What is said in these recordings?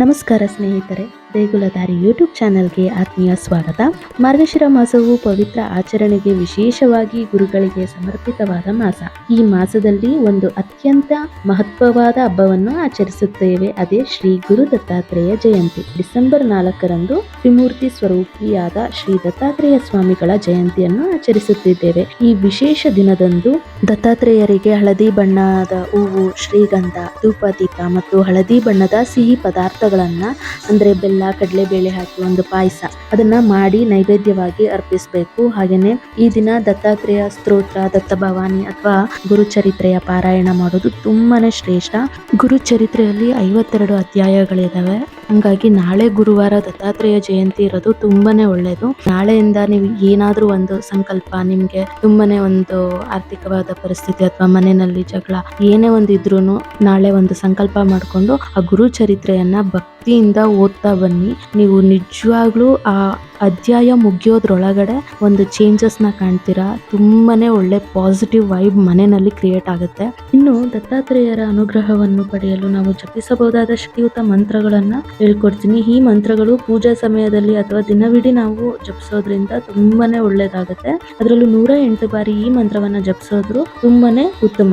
ನಮಸ್ಕಾರ ಸ್ನೇಹಿತರೆ. ದೇಗುಲದಾರಿ ಯೂಟ್ಯೂಬ್ ಚಾನೆಲ್ಗೆ ಆತ್ಮೀಯ ಸ್ವಾಗತ. ಮಾರ್ಗಶಿರ ಮಾಸವು ಪವಿತ್ರ ಆಚರಣೆಗೆ ವಿಶೇಷವಾಗಿ ಗುರುಗಳಿಗೆ ಸಮರ್ಪಿತವಾದ ಮಾಸ. ಈ ಮಾಸದಲ್ಲಿ ಒಂದು ಅತ್ಯಂತ ಮಹತ್ವವಾದ ಹಬ್ಬವನ್ನು ಆಚರಿಸುತ್ತೇವೆ. ಅದೇ ಶ್ರೀ ಗುರು ದತ್ತಾತ್ರೇಯ ಜಯಂತಿ. ಡಿಸೆಂಬರ್ ನಾಲ್ಕರಂದು ತ್ರಿಮೂರ್ತಿ ಸ್ವರೂಪಿಯಾದ ಶ್ರೀ ದತ್ತಾತ್ರೇಯ ಸ್ವಾಮಿಗಳ ಜಯಂತಿಯನ್ನು ಆಚರಿಸುತ್ತಿದ್ದೇವೆ. ಈ ವಿಶೇಷ ದಿನದಂದು ದತ್ತಾತ್ರೇಯರಿಗೆ ಹಳದಿ ಬಣ್ಣದ ಹೂವು, ಶ್ರೀಗಂಧ, ಧೂಪ, ದೀಪ ಮತ್ತು ಹಳದಿ ಬಣ್ಣದ ಸಿಹಿ ಪದಾರ್ಥಗಳನ್ನ, ಅಂದ್ರೆ ಬೆಲ್ಲ ಕಡಲೆಬೇಳೆ ಹಾಕಿ ಒಂದು ಪಾಯಸ. ಅದನ್ನ ಮಾಡಿ ನೈವೇದ್ಯವಾಗಿ ಅರ್ಪಿಸಬೇಕು. ಹಾಗೇನೆ ಈ ದಿನ ದತ್ತಾತ್ರೇಯ ಸ್ತೋತ್ರ, ದತ್ತ ಭವಾನಿ ಅಥವಾ ಗುರುಚರಿತ್ರೆಯ ಪಾರಾಯಣ ಮಾಡೋದು ತುಂಬಾನೇ ಶ್ರೇಷ್ಠ. ಗುರುಚರಿತ್ರೆಯಲ್ಲಿ ಐವತ್ತೆರಡು ಅಧ್ಯಾಯಗಳಿದಾವೆ. ಹಂಗಾಗಿ ನಾಳೆ ಗುರುವಾರ ದತ್ತಾತ್ರೇಯ ಜಯಂತಿ ಇರೋದು ತುಂಬಾನೇ ಒಳ್ಳೇದು. ನಾಳೆಯಿಂದ ನೀವು ಏನಾದ್ರೂ ಒಂದು ಸಂಕಲ್ಪ, ನಿಮ್ಗೆ ತುಂಬಾನೇ ಒಂದು ಆರ್ಥಿಕವಾದ ಪರಿಸ್ಥಿತಿ ಅಥವಾ ಮನೆಯಲ್ಲಿ ಜಗಳ ಏನೇ ಒಂದು ಇದ್ರೂನು ನಾಳೆ ಒಂದು ಸಂಕಲ್ಪ ಮಾಡ್ಕೊಂಡು ಆ ಗುರು ಚರಿತ್ರೆಯನ್ನ ಭಕ್ತಿಯಿಂದ ಓದ್ತಾ ಬನ್ನಿ. ನೀವು ನಿಜವಾಗ್ಲೂ ಆ ಅಧ್ಯಾಯ ಮುಗಿಯೋದ್ರೊಳಗಡೆ ಒಂದು ಚೇಂಜಸ್ನ ಕಾಣ್ತೀರಾ? ತುಂಬಾನೇ ಒಳ್ಳೆ ಪಾಸಿಟಿವ್ ವೈಬ್ ಮನೆಯಲ್ಲಿ ಕ್ರಿಯೇಟ್ ಆಗುತ್ತೆ. ಇನ್ನು ದತ್ತಾತ್ರೇಯರ ಅನುಗ್ರಹವನ್ನು ಪಡೆಯಲು ನಾವು ಜಪಿಸಬಹುದಾದ ಶಕ್ತಿಯುತ ಮಂತ್ರಗಳನ್ನ ಹೇಳ್ಕೊಡ್ತೀನಿ. ಈ ಮಂತ್ರಗಳು ಪೂಜಾ ಸಮಯದಲ್ಲಿ ಅಥವಾ ದಿನವಿಡೀ ನಾವು ಜಪಿಸೋದ್ರಿಂದ ತುಂಬಾನೇ ಒಳ್ಳೇದಾಗುತ್ತೆ. ಅದರಲ್ಲೂ ನೂರ ಎಂಟು ಬಾರಿ ಈ ಮಂತ್ರವನ್ನ ಜಪಿಸೋದ್ರು ತುಂಬಾನೇ ಉತ್ತಮ.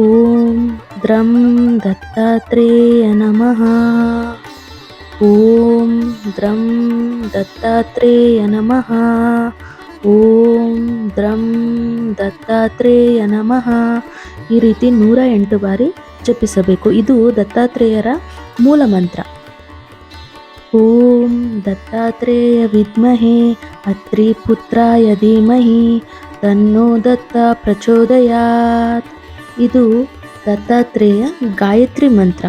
ಓಂ ದ್ರಂ ದತ್ತಾತ್ರೇಯ ನಮಃ. ಓಂ ದ್ರಂ ದತ್ತಾತ್ರೇಯ ನಮಃ ಓಂ ದ್ರಂ ದತ್ತಾತ್ರೇಯ ನಮಃ ಈ ರೀತಿ ನೂರ ಎಂಟು ಬಾರಿ ಜಪಿಸಬೇಕು. ಇದು ದತ್ತಾತ್ರೇಯರ ಮೂಲ ಮಂತ್ರ. ಓಂ ದತ್ತಾತ್ರೇಯ ವಿದ್ಮಹೆ ಅತ್ರಿ ಪುತ್ರಾಯ ಧೀಮಹಿ, ತನ್ನೋ ದತ್ತ ಪ್ರಚೋದಯಾತ್. ಇದು ದತ್ತಾತ್ರೇಯ ಗಾಯತ್ರಿ ಮಂತ್ರ.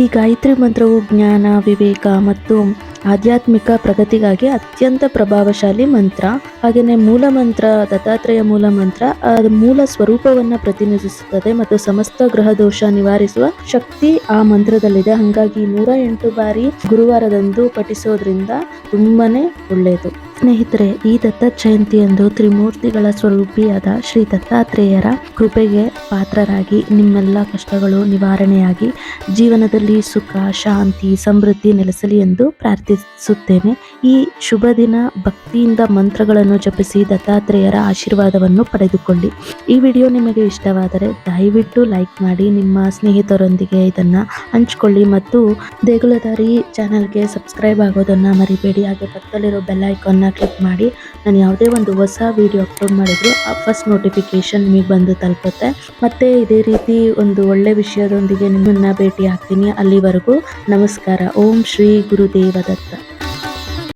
ಈ ಗಾಯತ್ರಿ ಮಂತ್ರವು ಜ್ಞಾನ, ವಿವೇಕ ಮತ್ತು ಆಧ್ಯಾತ್ಮಿಕ ಪ್ರಗತಿಗಾಗಿ ಅತ್ಯಂತ ಪ್ರಭಾವಶಾಲಿ ಮಂತ್ರ. ಹಾಗೆಯೇ ಮೂಲ ಮಂತ್ರ, ದತ್ತಾತ್ರೇಯ ಮೂಲ ಮಂತ್ರ ಅದರ ಮೂಲ ಸ್ವರೂಪವನ್ನ ಪ್ರತಿನಿಧಿಸುತ್ತದೆ ಮತ್ತು ಸಮಸ್ತ ಗ್ರಹ ದೋಷ ನಿವಾರಿಸುವ ಶಕ್ತಿ ಆ ಮಂತ್ರದಲ್ಲಿದೆ. ಹಾಗಾಗಿ ನೂರ ಎಂಟು ಬಾರಿ ಗುರುವಾರದಂದು ಪಠಿಸೋದ್ರಿಂದ ತುಂಬಾ ಒಳ್ಳೆಯದು. ಸ್ನೇಹಿತರೆ, ಈ ದತ್ತ ಜಯಂತಿಯಂದು ತ್ರಿಮೂರ್ತಿಗಳ ಸ್ವರೂಪಿಯಾದ ಶ್ರೀ ದತ್ತಾತ್ರೇಯರ ಕೃಪೆಗೆ ಪಾತ್ರರಾಗಿ ನಿಮ್ಮೆಲ್ಲ ಕಷ್ಟಗಳು ನಿವಾರಣೆಯಾಗಿ ಜೀವನದಲ್ಲಿ ಸುಖ, ಶಾಂತಿ, ಸಮೃದ್ಧಿ ನೆಲೆಸಲಿ ಎಂದು ಪ್ರಾರ್ಥಿಸುತ್ತೇನೆ. ಈ ಶುಭ ದಿನ ಭಕ್ತಿಯಿಂದ ಮಂತ್ರಗಳನ್ನು ಜಪಿಸಿ ದತ್ತಾತ್ರೇಯರ ಆಶೀರ್ವಾದವನ್ನು ಪಡೆದುಕೊಳ್ಳಿ. ಈ ವಿಡಿಯೋ ನಿಮಗೆ ಇಷ್ಟವಾದರೆ ದಯವಿಟ್ಟು ಲೈಕ್ ಮಾಡಿ, ನಿಮ್ಮ ಸ್ನೇಹಿತರೊಂದಿಗೆ ಇದನ್ನು ಹಂಚಿಕೊಳ್ಳಿ ಮತ್ತು ದೇಗುಲದಾರಿ ಚಾನಲ್ಗೆ ಸಬ್ಸ್ಕ್ರೈಬ್ ಆಗೋದನ್ನು ಮರಿಬೇಡಿ. ಹಾಗೆ ಪಕ್ಕದಲ್ಲಿರೋ ಬೆಲ್ ಐಕಾನ್ನ ಕ್ಲಿಕ್ ಮಾಡಿ, ನಾನು ಯಾವುದೇ ಒಂದು ಹೊಸ ವಿಡಿಯೋ ಅಪ್ಲೋಡ್ ಮಾಡಿದ್ರು ಆ ಫಸ್ಟ್ ನೋಟಿಫಿಕೇಶನ್ ನಿಮಗೆ ಬಂದು ತಲುಪುತ್ತೆ. ಮತ್ತೆ ಇದೇ ರೀತಿ ಒಂದು ಒಳ್ಳೆ ವಿಷಯದೊಂದಿಗೆ ನಿಮ್ಮನ್ನ ಭೇಟಿ ಆಗ್ತೀನಿ. ಅಲ್ಲಿವರೆಗೂ ನಮಸ್ಕಾರ. ಓಂ ಶ್ರೀ ಗುರುದೇವ ದತ್ತ